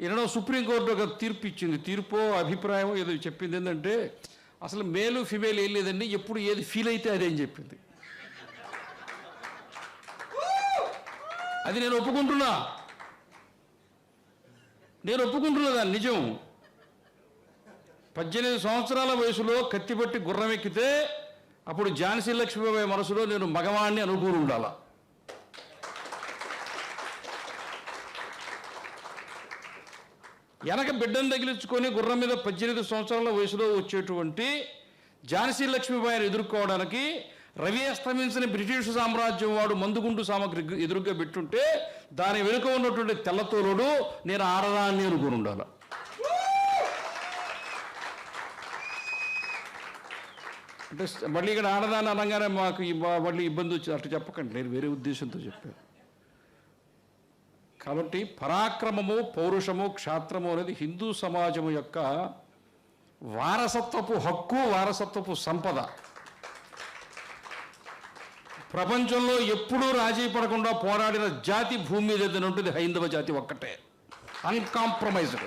ఎన్నడో సుప్రీంకోర్టు ఒక తీర్పు ఇచ్చింది. తీర్పు అభిప్రాయం ఏదో చెప్పింది ఏంటంటే అసలు మేలు ఫిమేల్ ఏం లేదండి ఎప్పుడు ఏది ఫీల్ అయితే అదే అని చెప్పింది. అది నేను ఒప్పుకుంటున్నా. నేను ఒప్పుకుంటున్నా దాన్ని నిజం. పద్దెనిమిది సంవత్సరాల వయసులో కత్తిపట్టి గుర్రం ఎక్కితే అప్పుడు ఝాన్సీ లక్ష్మీబాయి మనసులో నేను మగవాణ్ణి అనుకూలు ఉండాలా? వెనక బిడ్డను తగిలించుకొని గుర్రం మీద పద్దెనిమిది సంవత్సరాల వయసులో వచ్చేటువంటి ఝాన్సీ లక్ష్మీబాయిని ఎదుర్కోవడానికి రవి అస్తమించిన బ్రిటిష్ సామ్రాజ్యం వాడు మందుగుండు సామగ్రి ఎదురుగా పెట్టుంటే దాని వెనుక ఉన్నటువంటి తెల్లతోలుడు నేను ఆడదాన్ని అనుకుని ఉండాల. అంటే మళ్ళీ ఇక్కడ ఆడదాన్ని అనగానే మాకు మళ్ళీ ఇబ్బంది వచ్చింది అట్లా చెప్పకండి నేను వేరే ఉద్దేశంతో చెప్పాను. కాబట్టి పరాక్రమము పౌరుషము క్షాత్రము అనేది హిందూ సమాజము యొక్క వారసత్వపు హక్కు వారసత్వపు సంపద. ప్రపంచంలో ఎప్పుడూ రాజీ పడకుండా పోరాడిన జాతి భూమి మీద ఉంటుంది హైందవ జాతి ఒక్కటే. అన్కాంప్రమైజ్డ్